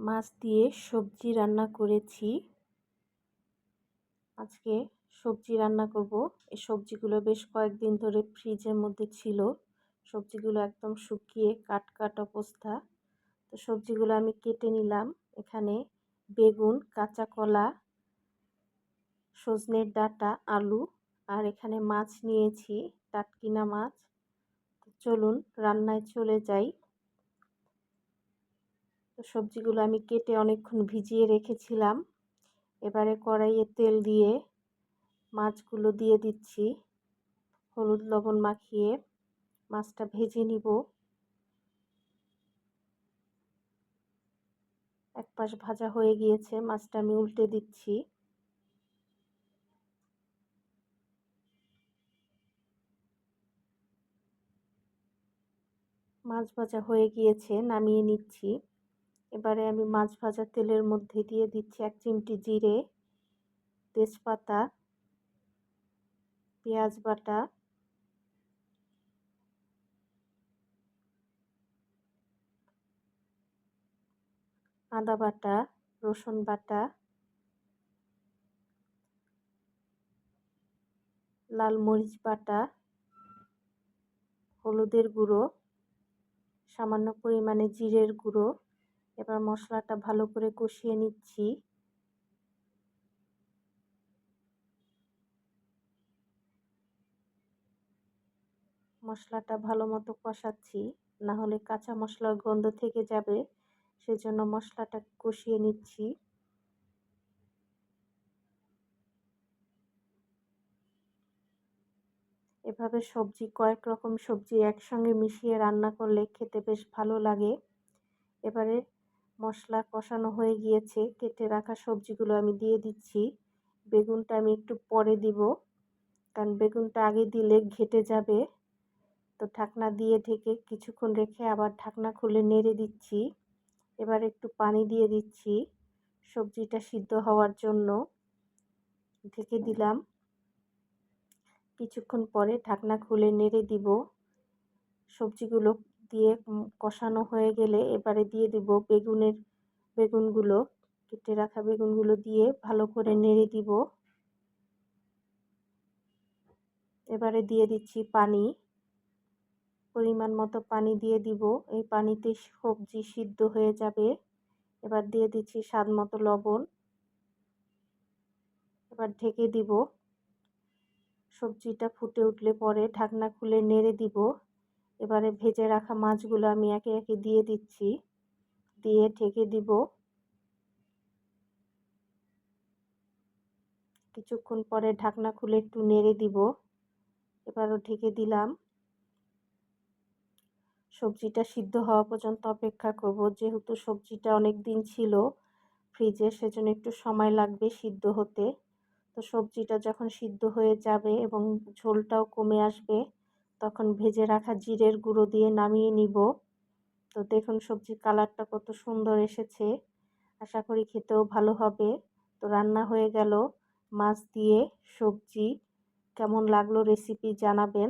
মাছ দিয়ে সবজি রান্না করেছি। আজকে সবজি রান্না করব। এই সবজিগুলো বেশ কয়েকদিন ধরে ফ্রিজের মধ্যে ছিল। সবজিগুলো একদম শুকিয়ে কাট কাট অবস্থা। তো সবজিগুলো আমি কেটে নিলাম। এখানে বেগুন কাঁচা কলা সজনের ডাঁটা, আলু আর এখানে মাছ নিয়েছি, টাটকিনা মাছ। চলুন, রান্নায় চলে যাই। তো সবজিগুলো আমি কেটে অনেকক্ষণ ভিজিয়ে রেখেছিলাম। এবারে কড়াইয়ে তেল দিয়ে মাছগুলো দিয়ে দিচ্ছি। হলুদ লবণ মাখিয়ে মাছটা ভেজে নিব। এক পাশ ভাজা হয়ে গিয়েছে, মাছটা আমি উল্টে দিচ্ছি। মাছ ভাজা হয়ে গিয়েছে, নামিয়ে নিচ্ছি। এবারে আমি মাছ ভাজা তেলের মধ্যে দিয়ে দিচ্ছি এক চিমটি জিরে, তেজপাতা, পেঁয়াজ বাটা, আদা বাটা, রসুন বাটা, লাল মরিচ বাটা, হলুদের গুঁড়ো, সামান্য পরিমাণে জিরের গুঁড়ো এবার মশলাটা ভালো করে কষিয়ে নিচ্ছি। মশলাটা ভালো মতো কষাচ্ছি, না হলে কাঁচা মশলার গন্ধ থেকে যাবে, সেজন্য মশলাটা কষিয়ে নিচ্ছি। এভাবে সবজি, কয়েক রকম সবজি একসঙ্গে মিশিয়ে রান্না করলে খেতে বেশ ভালো লাগে। এবারে মশলা কষানো হয়ে গিয়েছে। কেটে রাখা সবজিগুলো আমি দিয়ে দিচ্ছি। বেগুনটা আমি একটু পরে দিব, কারণ বেগুনটা আগে দিলে ঘেটে যাবে। তো ঢাকনা দিয়ে ঢেকে কিছুক্ষণ রেখে আবার ঢাকনা খুলে নেড়ে দিচ্ছি। এবার একটু পানি দিয়ে দিচ্ছি সবজিটা সিদ্ধ হওয়ার জন্য। ঢেকে দিলাম। কিছুক্ষণ পরে ঢাকনা খুলে নেড়ে দিব। সবজিগুলো দিয়ে কষানো হয়ে গেলে এবারে দিয়ে দিব বেগুনের বেগুনগুলো, কেটে রাখা বেগুনগুলো দিয়ে ভালো করে নেড়ে দিব। এবারে দিয়ে দিচ্ছি পানি। পরিমাণ মতো পানি দিয়ে দিব। এই পানিতে সবজি সিদ্ধ হয়ে যাবে। এবার দিয়ে দিচ্ছি স্বাদ মতো লবণ। এবার ঢেকে দিব। সবজিটা ফুটে উঠলে পরে ঢাকনা খুলে নেড়ে দিব। এবারে ভেজে রাখা মাছগুলো আমি একে একে দিয়ে দিচ্ছি। দিয়ে ঢেকে দিব। কিছুক্ষণ পরে ঢাকনা খুলে একটু নেড়ে দিব। এবারও ঢেকে দিলাম। সবজিটা সিদ্ধ হওয়া পর্যন্ত অপেক্ষা করব। যেহেতু সবজিটা অনেক দিন ছিল ফ্রিজে, সেজন্য একটু সময় লাগবে সিদ্ধ হতে। তো সবজিটা যখন সিদ্ধ হয়ে যাবে এবং ঝোলটাও কমে আসবে তখন ভেজে রাখা জিরের গুঁড়ো দিয়ে নামিয়ে নিব। তো দেখুন সবজির কালারটা কত সুন্দর এসেছে। আশা করি খেতেও ভালো হবে। তো রান্না হয়ে গেল। মাছ দিয়ে সবজি। কেমন লাগল রেসিপি জানাবেন।